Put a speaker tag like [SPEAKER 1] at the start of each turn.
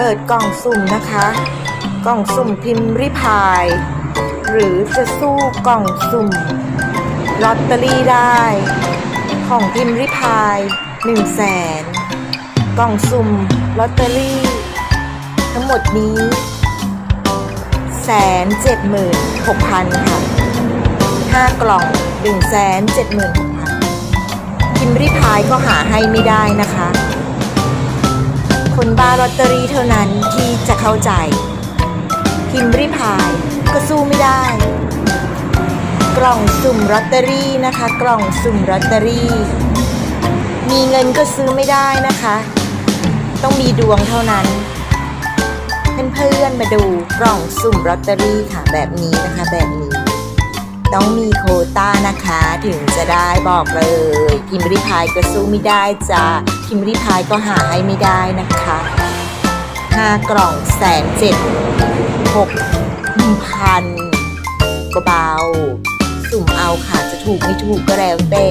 [SPEAKER 1] เปิดกล่องสุ่มนะคะ กล่องสุ่มพิมพ์ริพาย หรือจะสู้กล่องสุ่มลอตเตอรี่ได้ ของพิมพ์ริพาย1 0 0 0 0แสนกล่องสุ่มลอตเตอรี่ ทั้งหมดนี้แสนเจ็ดหมื่นหกพันค่ะห้ากล่องหนึ่งแสนเจ็ดหมื่นหกพันพิมพ์ริพายก็หาให้ไม่ได้นะคะ คนบ้าลอตเตอรี่เท่านั้นที่จะเข้าใจ พิมพ์ริพายก็สู้ไม่ได้ กล่องสุ่มลอตเตอรี่นะคะ กล่องสุ่มลอตเตอรี่ มีเงินก็ซื้อไม่ได้นะคะ ต้องมีดวงเท่านั้น เพื่อนๆมาดูกล่องสุ่มลอตเตอรี่ค่ะแบบนี้นะคะแบบนี้ ต้องมีโคต้านะคะถึงจะได้บอกเลยพิมพ์ริพายก็สู้ไม่ได้จ้า พิมพ์ริพายก็หาให้ไม่ได้นะคะห้ากล่องแสนเจ็ดหกพันก็เบา สุ่มเอาค่ะจะถูกไม่ถูกก็แล้วแต่